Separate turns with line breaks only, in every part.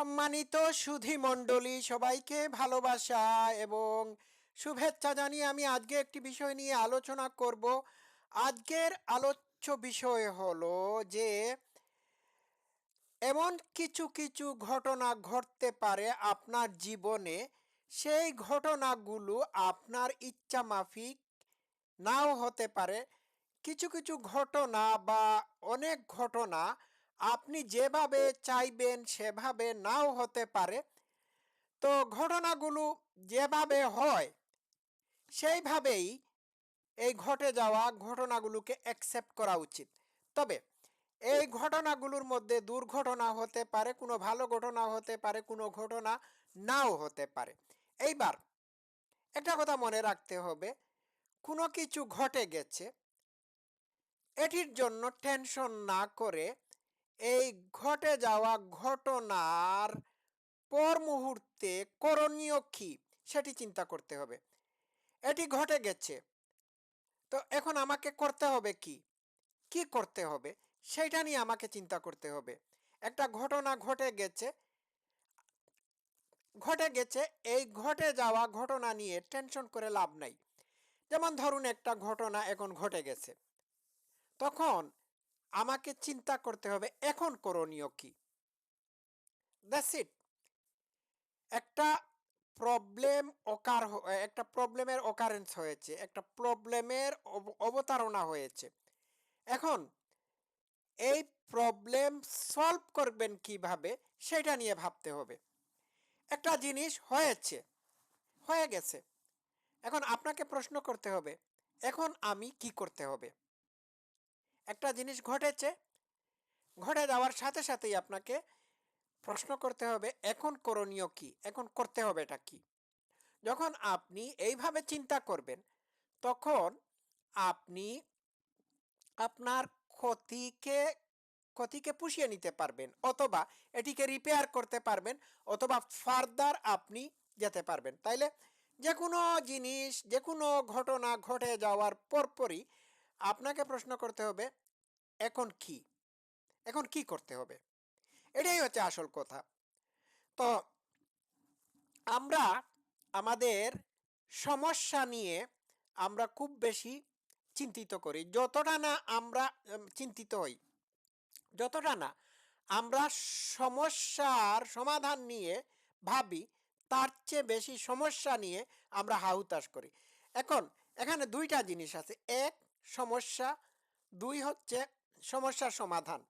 সম্মানিত সুধী মণ্ডলী সবাইকে ভালোবাসা এবং শুভেচ্ছা জানিয়ে আমি আজকে একটি বিষয় নিয়ে আলোচনা করব। আজকের আলোচ্য বিষয় হলো যে এমন কিছু কিছু ঘটনা ঘটতে পারে আপনার জীবনে। সেই ঘটনাগুলো আপনার ইচ্ছা মাফিক নাও হতে পারে। কিছু কিছু ঘটনা বা অনেক ঘটনা আপনি যেভাবে চাইবেন সেভাবে নাও হতে পারে। তো ঘটনাগুলো যেভাবে হয়, সেইভাবেই এই ঘটে যাওয়া ঘটনাগুলোকে অ্যাকসেপ্ট করা উচিত। তবে এই ঘটনাগুলোর মধ্যে দুর্ঘটনা হতে পারে, কোনো ভালো ঘটনা হতে পারে, কোনো ঘটনা নাও হতে পারে। এইবার একটা কথা মনে রাখতে হবে, কোনো কিছু ঘটে গেছে, এটির জন্য টেনশন না করে এই ঘটে যাওয়া ঘটনার পর মুহূর্তে করণীয় কী সেটি চিন্তা করতে হবে। এটি ঘটে গেছে। তো এখন আমাকে করতে হবে কি? কি করতে হবে? সেইটা নিয়ে আমাকে চিন্তা করতে হবে। একটা ঘটনা ঘটে গেছে। ঘটে গেছে, এই ঘটে যাওয়া ঘটনা নিয়ে টেনশন করে লাভ নাই। যেমন ধরুন একটা ঘটনা এখন ঘটে গেছে। তখন আমাকে চিন্তা করতে হবে, এখন করণীয় কি? দ্যাটস ইট একটা প্রবলেম অকার একটা প্রবলেমের অকারেন্স হয়েছে, একটা প্রবলেমের অব- অবতারণা হয়েছে। এখন এই প্রবলেম সলভ করবেন কীভাবে, সেটা নিয়ে ভাবতে হবে। একটা জিনিস হয়েছে, হয়ে গেছে। এখন আপনাকে প্রশ্ন করতে হবে, এখন আমি কি করতে হবে? একটা জিনিস ঘটেছে। ঘটে যাওয়ার সাথে সাথেই আপনাকে প্রশ্ন করতে হবে, এখন করণীয় কি? এখন করতে হবে এটা কি? যখন আপনি এইভাবে চিন্তা করবেন, তখন আপনি আপনার ক্ষতিকে ক্ষতিকে পুষিয়ে নিতে পারবেন অথবা এটিকে রিপেয়ার করতে পারবেন অথবা ফার্দার আপনি যেতে পারবেন। তাইলে যে কোনো জিনিস যে কোনো ঘটনা ঘটে যাওয়ার পরপরই আপনাকে প্রশ্ন করতে হবে, এখন কি? এখন কি করতে হবে? এটাই হচ্ছে আসল কথা। তো আমরা আমাদের সমস্যা নিয়ে আমরা খুব বেশি চিন্তিত করি। যতটা না আমরা চিন্তিত হই, যতটা না আমরা সমস্যার সমাধান নিয়ে ভাবি, তার চেয়ে বেশি সমস্যা নিয়ে আমরা হাউতাস করি। এখন এখানে দুইটা জিনিস আছে। এক সমস্যা দুই হচ্ছে সমস্যার সমাধান।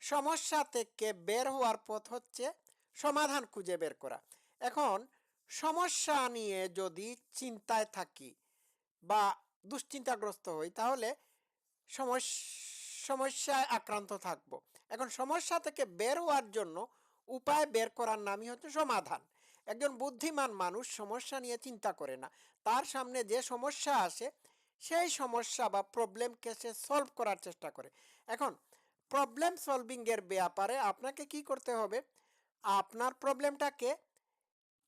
সমস্যা থেকে বের হওয়ার পথ হচ্ছে সমাধান খুঁজে বের করা। এখন সমস্যা নিয়ে যদি চিন্তায় থাকি বা দুশ্চিন্তাগ্রস্ত হই, তাহলে সমস্যা সমস্যায় আক্রান্ত থাকব। এখন সমস্যা থেকে বের হওয়ার জন্য উপায় বের করার নামই হচ্ছে সমাধান। একজন বুদ্ধিমান মানুষ সমস্যা নিয়ে চিন্তা করে না। তার সামনে যে সমস্যা আসে সেই সমস্যা বা প্রবলেমকে সে সলভ করার চেষ্টা করে। এখন প্রবলেম সলভিংয়ের ব্যাপারে আপনাকে কি করতে হবে? আপনার প্রবলেমটাকে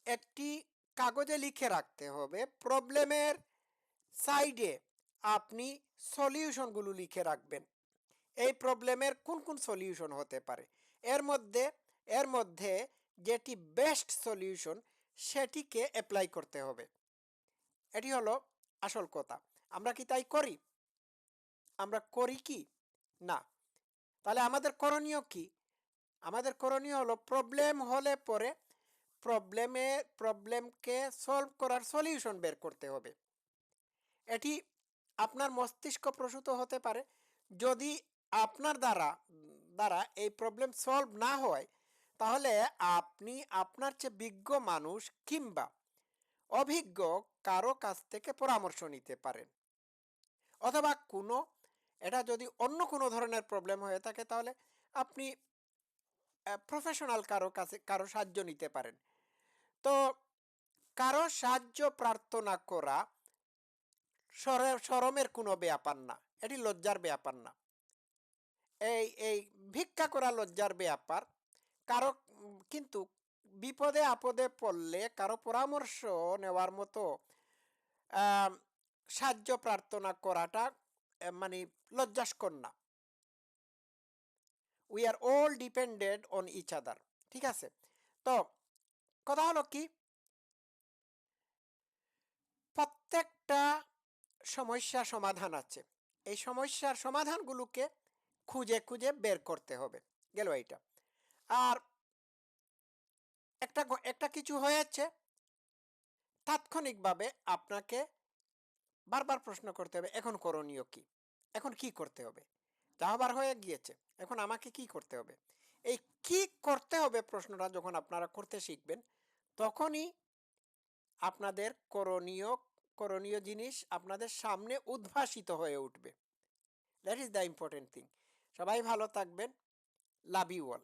একটি কাগজে লিখে রাখতে হবে। প্রবলেমের সাইডে আপনি সলিউশনগুলো লিখে রাখবেন। এই প্রবলেমের কোন কোন সলিউশন হতে পারে? এর মধ্যে এর মধ্যে যেটি বেস্ট সলিউশন সেটিকে অ্যাপ্লাই করতে হবে। এটি হলো আসল কথা। আমরা কি তাই করি? আমরা করি কি? না। তাহলে আমাদের করণীয় কি? আমাদের করণীয় হলো প্রবলেম হলে পরে প্রবলেমে প্রবলেমকে সলভ করার সলিউশন বের করতে হবে। এটি আপনার মস্তিষ্ক প্রসূত হতে পারে। যদি আপনার দ্বারা দ্বারা এই প্রবলেম সলভ না হয়, তাহলে আপনি আপনার চেয়ে বিজ্ঞ মানুষ কিংবা অভিজ্ঞ কারও কাছ থেকে পরামর্শ নিতে পারেন। অথবা কোনো, এটা যদি অন্য কোনো ধরনের প্রবলেম হয়ে থাকে, তাহলে আপনি প্রফেশনাল কারও কাছে, কারও সাহায্য নিতে পারেন। তো কারও সাহায্য প্রার্থনা করা সর- সরমের কোনো ব্যাপার না, এটি লজ্জার ব্যাপার না। এই এই ভিক্ষা করা লজ্জার ব্যাপার, কারও, কিন্তু বিপদে আপদে পড়লে, কারও পরামর্শ নেওয়ার মতো সাহায্য প্রার্থনা করাটা মানে লজ্জাস্কর না। We are all dependent on each other ঠিক আছে? তো কথা হলো কি? প্রত্যেকটা সমস্যা সমাধান আছে। এই সমস্যার সমাধানগুলোকে খুঁজে খুঁজে বের করতে হবে, গেল এইটা। আর একটা একটা কিছু হয়েছে, তাৎক্ষণিকভাবে আপনাকে বারবার প্রশ্ন করতে হবে, এখন করণীয় কি? এখন কি করতে হবে? যা হবার হয়ে গিয়েছে, এখন আমাকে কি করতে হবে? এই কি করতে হবে প্রশ্নটা যখন আপনারা করতে শিখবেন, তখনই আপনাদের করণীয় করণীয় জিনিস আপনাদের সামনে উদ্ভাসিত হয়ে উঠবে। That is the important thing সবাই ভালো থাকবেন। Love you all